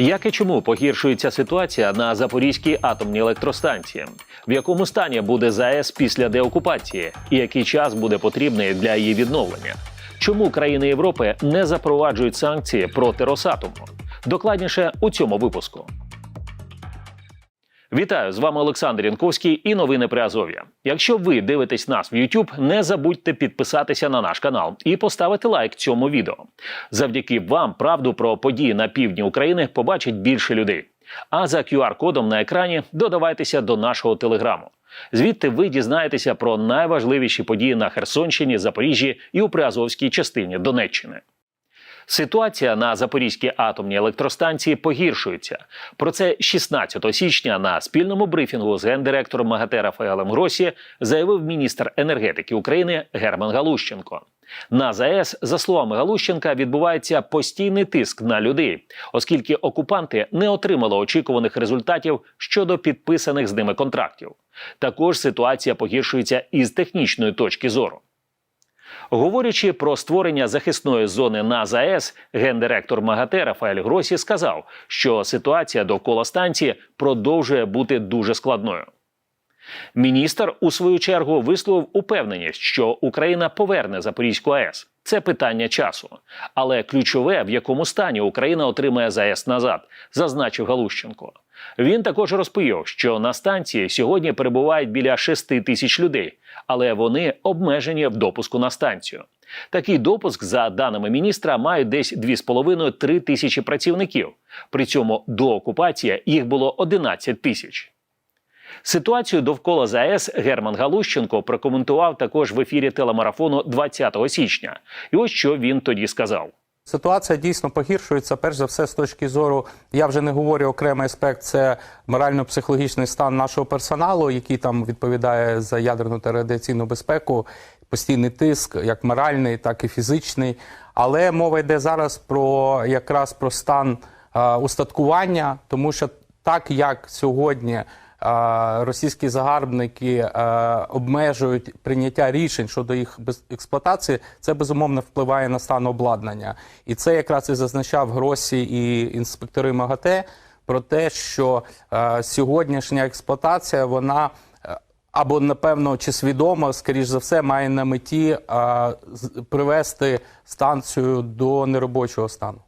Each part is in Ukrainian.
Як і чому погіршується ситуація на Запорізькій атомній електростанції? В якому стані буде ЗАЕС після деокупації? І який час буде потрібний для її відновлення? Чому країни Європи не запроваджують санкції проти Росатому? Докладніше у цьому випуску. Вітаю з вами Олександр Янковський і новини при Азов'я. Якщо ви дивитесь нас в YouTube, не забудьте підписатися на наш канал і поставити лайк цьому відео. Завдяки вам правду про події на півдні України побачить більше людей. А за QR-кодом на екрані додавайтеся до нашого телеграму. Звідти ви дізнаєтеся про найважливіші події на Херсонщині, Запоріжжі і у Приазовській частині Донеччини. Ситуація на Запорізькій атомній електростанції погіршується. Про це 16 січня на спільному брифінгу з гендиректором МАГАТЕ Рафаелем Гросі заявив міністр енергетики України Герман Галущенко. На ЗАЕС, за словами Галущенка, відбувається постійний тиск на людей, оскільки окупанти не отримали очікуваних результатів щодо підписаних з ними контрактів. Також ситуація погіршується із технічної точки зору. Говорячи про створення захисної зони на ЗАЕС, гендиректор МАГАТЕ Рафаель Гросі сказав, що ситуація довкола станції продовжує бути дуже складною. Міністр у свою чергу висловив упевненість, що Україна поверне Запорізьку АЕС. Це питання часу. Але ключове, в якому стані Україна отримає ЗАЕС назад, зазначив Галущенко. Він також розповів, що на станції сьогодні перебувають біля 6 тисяч людей, але вони обмежені в допуску на станцію. Такий допуск, за даними міністра, мають десь 2,5-3 тисячі працівників. При цьому до окупації їх було 11 тисяч. Ситуацію довкола ЗАЕС Герман Галущенко прокоментував також в ефірі телемарафону 20 січня. І ось що він тоді сказав. Ситуація дійсно погіршується. Перш за все, з точки зору, я вже не говорю окремий аспект, це морально-психологічний стан нашого персоналу, який там відповідає за ядерну та радіаційну безпеку, постійний тиск, як моральний, так і фізичний. Але мова йде зараз про якраз про стан устаткування, тому що так як сьогодні. Російські загарбники е, обмежують прийняття рішень щодо їх експлуатації, це безумовно впливає на стан обладнання. І це якраз і зазначав Гросі і інспектори МАГАТЕ про те, що е, сьогоднішня експлуатація вона е, або напевно чи свідомо, скоріш за все, має на меті з- привести станцію до неробочого стану.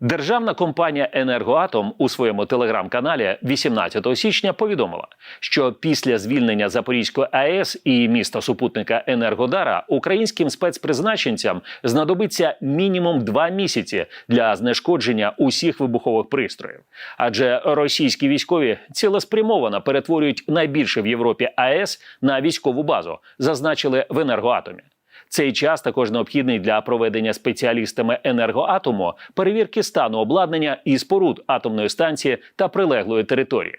Державна компанія Енергоатом у своєму телеграм-каналі 18 січня повідомила, що після звільнення Запорізької АЕС і міста супутника Енергодара українським спецпризначенцям знадобиться мінімум два місяці для знешкодження усіх вибухових пристроїв. Адже російські військові цілеспрямовано перетворюють найбільше в Європі АЕС на військову базу, зазначили в енергоатомі. Цей час також необхідний для проведення спеціалістами енергоатому перевірки стану обладнання і споруд атомної станції та прилеглої території.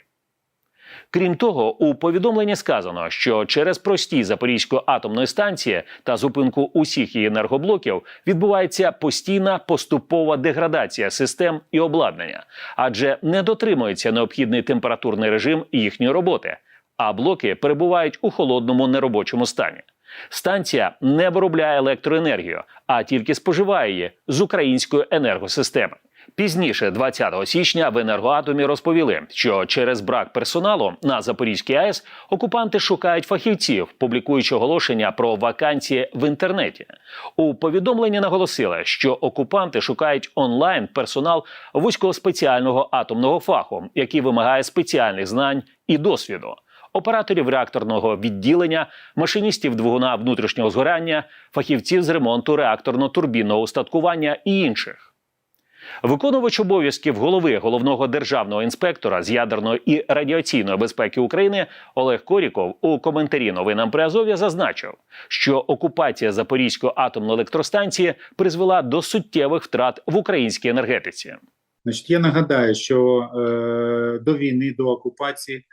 Крім того, у повідомленні сказано, що через простій Запорізької атомної станції та зупинку усіх її енергоблоків відбувається постійна поступова деградація систем і обладнання, адже не дотримується необхідний температурний режим їхньої роботи, а блоки перебувають у холодному неробочому стані. Станція не виробляє електроенергію, а тільки споживає її з української енергосистеми. Пізніше, 20 січня, в енергоатомі розповіли, що через брак персоналу на Запорізькій АЕС окупанти шукають фахівців, публікуючи оголошення про вакансії в інтернеті. У повідомленні наголосили, що окупанти шукають онлайн персонал вузькоспеціального атомного фаху, який вимагає спеціальних знань і досвіду. Операторів реакторного відділення, машиністів двигуна внутрішнього згорання, фахівців з ремонту реакторно-турбінного устаткування і інших. Виконувач обов'язків голови головного державного інспектора з ядерної і радіаційної безпеки України Олег Коріков у коментарі новинам при Азов'я зазначив, що окупація Запорізької атомної електростанції призвела до суттєвих втрат в українській енергетиці. Значить, я нагадаю, що е, до війни, до окупації,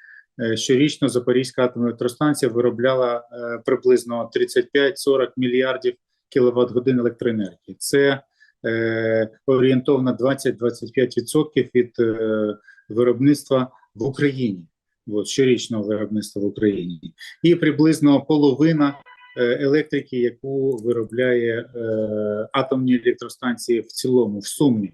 щорічно Запорізька атомна електростанція виробляла е, приблизно 35-40 мільярдів кіловат годин електроенергії. Це е, орієнтовно 20-25% від е, виробництва в Україні, от, щорічного виробництва в Україні, і приблизно половина е, електрики, яку виробляє е, атомні електростанції в цілому, в сумі.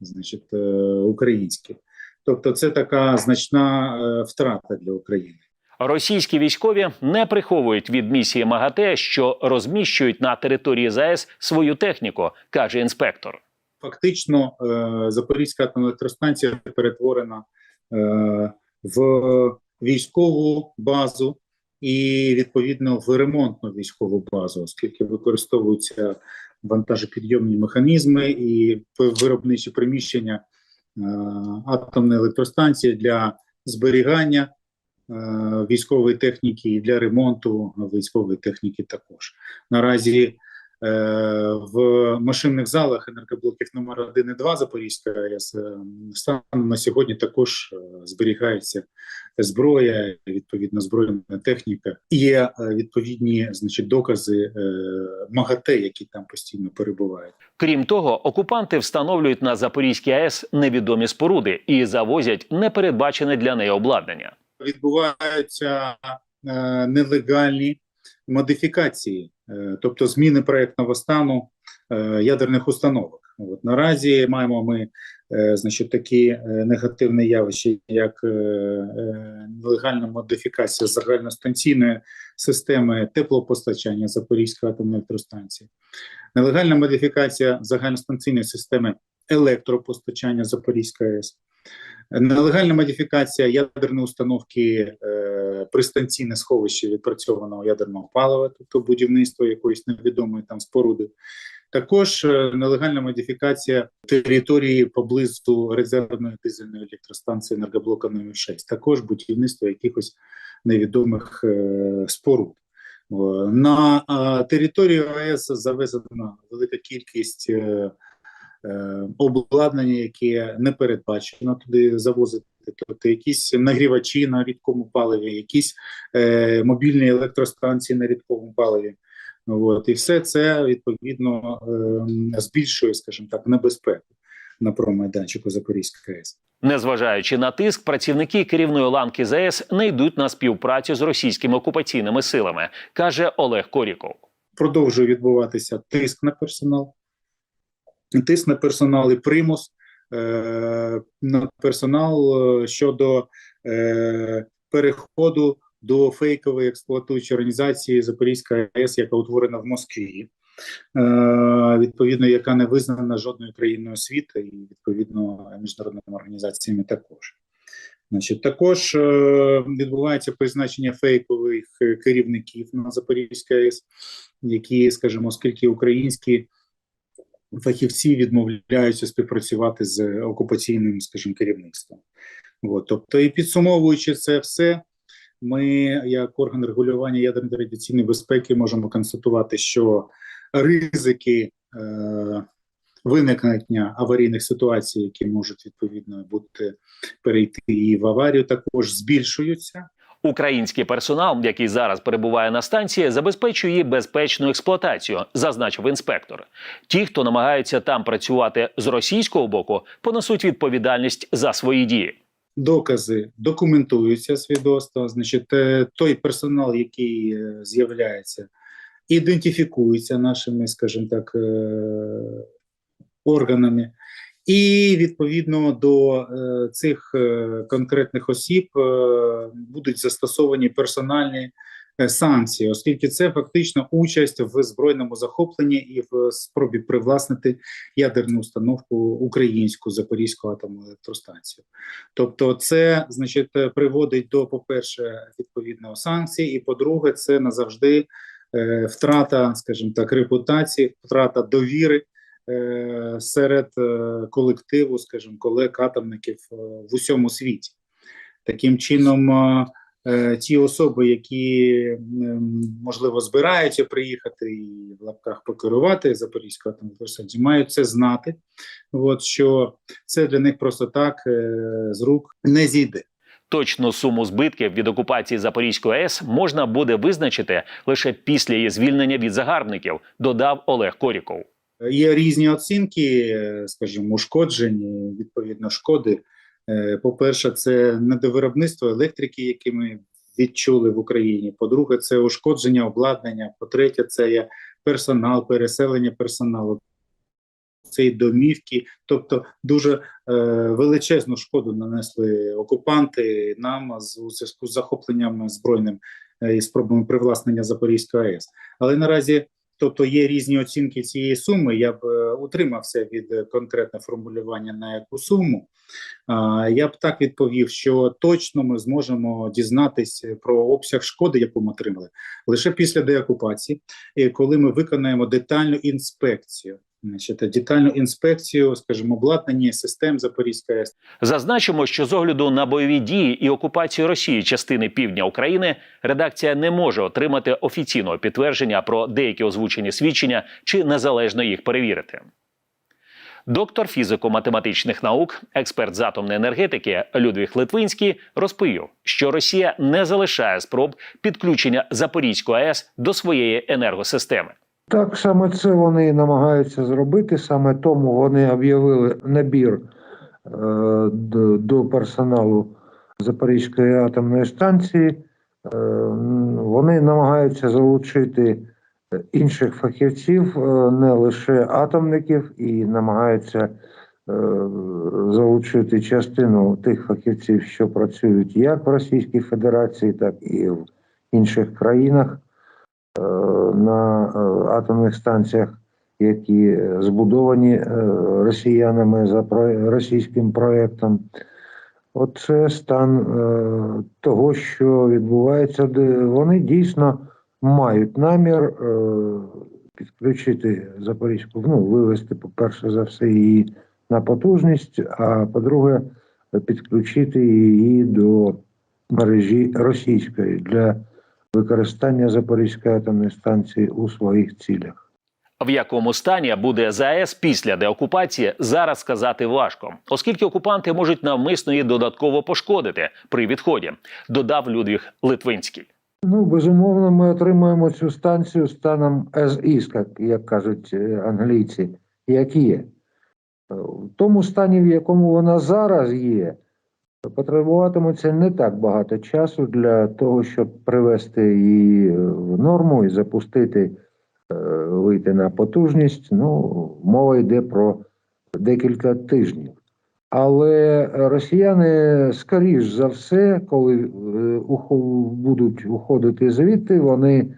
значить, е, українських. Тобто, це така значна е, втрата для України. Російські військові не приховують від місії МАГАТЕ, що розміщують на території ЗАЕС свою техніку, каже інспектор. Фактично, е, Запорізька атомна електростанція перетворена е, в військову базу і відповідно в ремонтну військову базу, оскільки використовуються вантажопідйомні механізми і виробничі приміщення е, атомної електростанції для зберігання е, військової техніки і для ремонту військової техніки також. Наразі в машинних залах енергоблоків номер 1 і 2 Запорізької АЕС е, станом на сьогодні також е, зберігається зброя, відповідно збройна техніка. І Є е, відповідні значить, докази е, МАГАТЕ, які там постійно перебувають. Крім того, окупанти встановлюють на Запорізькій АЕС невідомі споруди і завозять непередбачене для неї обладнання. Відбуваються е, нелегальні модифікації, е, тобто зміни проектного стану е, ядерних установок. От наразі маємо ми е, значить, такі е, негативні явища, як е, е, нелегальна модифікація загальностанційної системи теплопостачання Запорізької атомної електростанції, нелегальна модифікація загальностанційної системи електропостачання Запорізької АЕС, нелегальна модифікація ядерної установки е, пристанційне сховище відпрацьованого ядерного палива, тобто будівництво якоїсь невідомої там споруди. Також е, нелегальна модифікація території поблизу резервної дизельної електростанції енергоблока номер 6 також будівництво якихось невідомих е, споруд. На територію АЕС завезена велика кількість е, обладнання, яке не передбачено туди завозити, тобто якісь нагрівачі на рідкому паливі, якісь е, мобільні електростанції на рідкому паливі. От, і все це відповідно е, збільшує, скажімо так, небезпеку на промайданчику Запорізької АЕС. Незважаючи на тиск, працівники керівної ланки ЗАЕС не йдуть на співпрацю з російськими окупаційними силами, каже Олег Коріков. Продовжує відбуватися тиск на персонал, тиск на персонал і примус на персонал е, щодо е, переходу до фейкової експлуатуючої організації Запорізька АЕС, яка утворена в Москві, е, відповідно, яка не визнана жодною країною світу і відповідно міжнародними організаціями також. Значить, також е, відбувається призначення фейкових е, керівників на Запорізькій АЕС, які, скажімо, оскільки українські фахівці відмовляються співпрацювати з окупаційним, скажімо, керівництвом. От, тобто, і підсумовуючи це все, ми, як орган регулювання ядерної радіаційної безпеки, можемо констатувати, що ризики е, виникнення аварійних ситуацій, які можуть відповідно бути перейти і в аварію, також збільшуються. Український персонал, який зараз перебуває на станції, забезпечує її безпечну експлуатацію, зазначив інспектор. Ті, хто намагаються там працювати з російського боку, понесуть відповідальність за свої дії. докази документуються свідоцтва, значить, е, той персонал, який е, з'являється, ідентифікується нашими, скажімо так, е, органами, і відповідно до е, цих е, конкретних осіб е, будуть застосовані персональні санкції, оскільки це фактично участь в збройному захопленні і в спробі привласнити ядерну установку українську Запорізьку атомну електростанцію. Тобто, це значить приводить до, по-перше, відповідно санкцій, і по-друге, це назавжди втрата, скажімо так, репутації, втрата довіри серед е, колективу, скажімо, колег атомників е, в усьому світі. Таким чином. е, е, Ті особи, які ем, можливо збираються приїхати і в лапках покерувати Запорізькою атомною електростанцією, мають це знати, от що це для них просто так е, з рук не зійде. Точну суму збитків від окупації Запорізької АЕС можна буде визначити лише після її звільнення від загарбників, додав Олег Коріков. Є різні оцінки, скажімо, ушкоджень, відповідно, шкоди. Е, По-перше, це недовиробництво електрики, які ми відчули в Україні. По-друге, це ушкодження обладнання. По-третє, це є персонал, переселення персоналу. це і домівки. Тобто дуже е, величезну шкоду нанесли окупанти нам у зв'язку з захопленням збройним е, і спробами привласнення Запорізької АЕС. Але наразі, тобто, є різні оцінки цієї суми. Я б е, утримався від конкретного формулювання на яку суму. Я б так відповів, що точно ми зможемо дізнатись про обсяг шкоди, яку ми отримали, лише після деокупації, коли ми виконаємо детальну інспекцію. Значить, детальну інспекцію, скажімо, обладнання систем Запорізької АЕС. Зазначимо, що з огляду на бойові дії і окупацію Росії частини півдня України редакція не може отримати офіційного підтвердження про деякі озвучені свідчення чи незалежно їх перевірити. Доктор фізико-математичних наук, експерт з атомної енергетики Людвіг Литвинський розповів, що Росія не залишає спроб підключення Запорізької АЕС до своєї енергосистеми. Так, саме це вони і намагаються зробити. Саме тому вони об'явили набір е, до, персоналу Запорізької атомної станції. Е, вони намагаються залучити інших фахівців, е, не лише атомників, і намагаються залучити частину тих фахівців, що працюють як в Російській Федерації, так і в інших країнах на е, атомних станціях, які збудовані е, росіянами за російським проектом. Оце стан е, того, що відбувається, вони дійсно мають намір е, підключити Запорізьку, ну, вивести, по-перше за все, її на потужність, а по-друге, підключити її до мережі російської для використання Запорізької атомної станції у своїх цілях. В якому стані буде ЗАЕС після деокупації, зараз сказати важко, оскільки окупанти можуть навмисно її додатково пошкодити при відході, додав Людвіг Литвинський. Ну, безумовно, ми отримуємо цю станцію станом as is, як, як кажуть е, англійці, як є. Е, В тому стані, в якому вона зараз є, потребуватиметься не так багато часу для того, щоб привести її е, в норму і запустити, е, вийти на потужність. Ну, мова йде про декілька тижнів. Але росіяни, скоріш за все, коли е, будуть уходити звідти, вони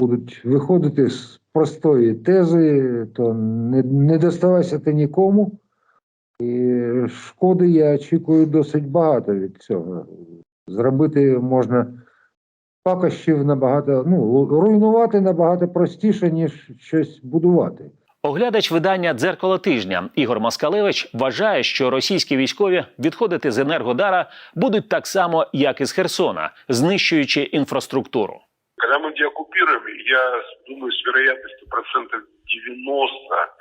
будуть виходити з простої тези, то не, не доставайся ти нікому. І шкоди я очікую досить багато від цього. Зробити можна пакощів набагато, ну, руйнувати набагато простіше, ніж щось будувати. Оглядач видання Дзеркало тижня Ігор Маскалевич вважає, що російські військові відходити з Енергодара будуть так само, як і з Херсона, знищуючи інфраструктуру. Когда мы деоккупируем, я думаю, с вероятностью процентов 90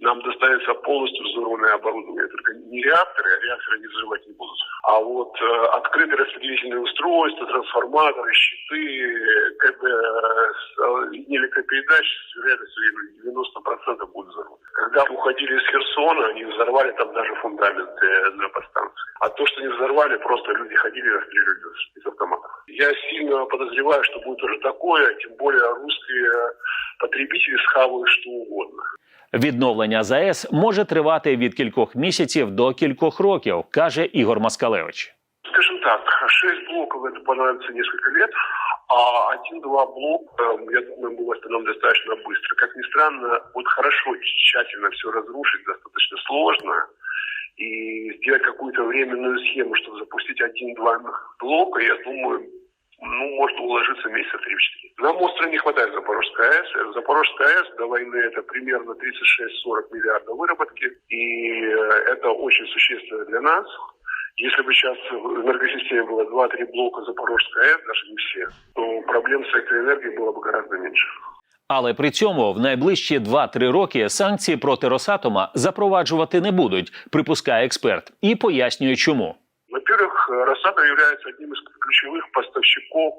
нам достанется полностью взорванное оборудование. Только не реакторы, а реакторы не взрывать не будут. А вот э, открытые распределительные устройства, трансформаторы, щиты, КБ, с- э, линии электропередач с вероятностью 90% будут взорваны. Когда уходили из Херсона, они взорвали там даже фундаменты на подстанции. А то, что не взорвали, просто люди ходили и расстреливали из автоматов. Я сильно подозреваю, что будет уже такое, тем более русские потребители схавают что угодно. Відновлення ЗАЕС може тривати від кількох місяців до кількох років, каже Ігор Маскалевич. Скажем так, шесть блоков это понадобится несколько лет, а один-два блока, э, я думаю, мы восстановим достаточно быстро. Как ни странно, вот хорошо, тщательно все разрушить достаточно сложно, и сделать какую-то временную схему, чтобы запустить один-два блока, я думаю, ну, может уложиться месяца 3-4. Нам остро не хватает Запорожской АЭС. Запорожская АЭС до войны это примерно 36-40 миллиардов выработки, и э, это очень существенно для нас. Если бы сейчас в энергосистеме было 2-3 блока Запорожской АЭС, даже не все, то проблем с электроэнергией было бы гораздо меньше. Але при цьому в найближчі 2-3 роки санкції проти Росатома запроваджувати не будуть, припускає експерт, і пояснює, чому. Во-первых, э, Росатом является одним из ключевых поставщиков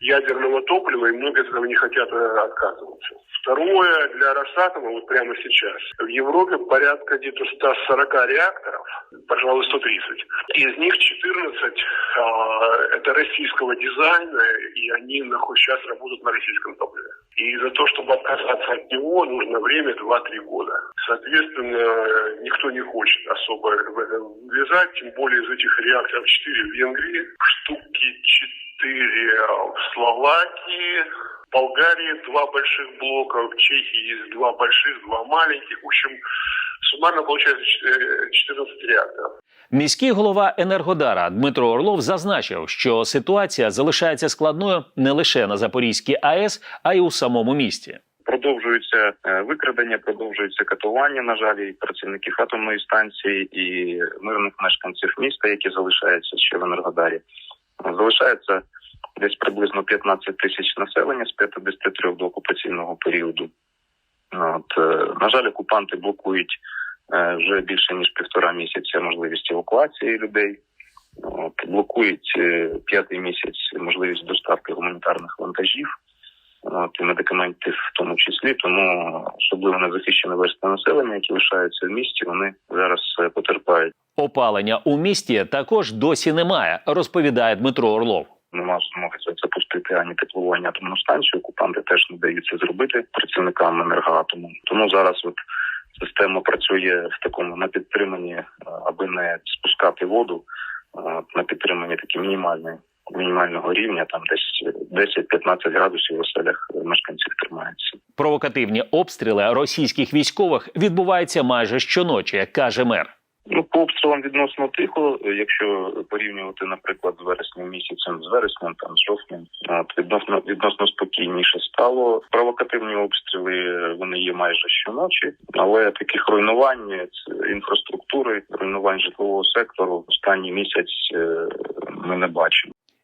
ядерного топлива, и многие от этого не хотят э, отказываться. Второе, для Росатома вот прямо сейчас в Европе порядка где-то 140 реакторов, пожалуй, 130. Из них 14 а, это российского дизайна, и они нахуй сейчас работают на российском топливе. И за то, чтобы отказаться от него, нужно время 2-3 года. Соответственно, никто не хочет особо в это влезать, тем более из этих реакторов 4 в Венгрии, штуки 4 в Словакии, в Болгарии два больших блока, в Чехии есть два больших, два маленьких. В общем, суммарно получается э, 14 реакторов. Міський голова Енергодара Дмитро Орлов зазначив, що ситуація залишається складною не лише на Запорізькій АЕС, а й у самому місті. Продовжуються е, викрадення, продовжуються катування, на жаль, і працівників атомної станції, і мирних мешканців міста, які залишаються ще в Енергодарі. Залишається десь приблизно 15 тисяч населення з 53 до окупаційного періоду. От, е, на жаль, окупанти блокують вже більше ніж півтора місяця можливість евакуації людей. От, блокують е, п'ятий місяць можливість доставки гуманітарних вантажів от, і медикаментів в тому числі. Тому особливо незахищені верстви населення, які лишаються в місті, вони зараз е, потерпають. Опалення у місті також досі немає, розповідає Дмитро Орлов. Нема змоги запустити ані теплову, ані атомну станцію. Окупанти теж не дають це зробити працівникам енергоатому. Тому зараз от система працює в такому на підтриманні, е, аби не спускати воду, е, на підтриманні такі мінімальні. мінімального рівня, там десь 10-15 градусів в оселях мешканців тримається. Провокативні обстріли російських військових відбуваються майже щоночі, як каже мер. Ну, по обстрілам відносно тихо, якщо порівнювати, наприклад, з вереснем місяцем, з вереснем, там з жовтнем, відносно відносно спокійніше стало. Провокативні обстріли вони є майже щоночі, але таких руйнувань інфраструктури, руйнувань житлового сектору останній місяць е, ми не бачимо.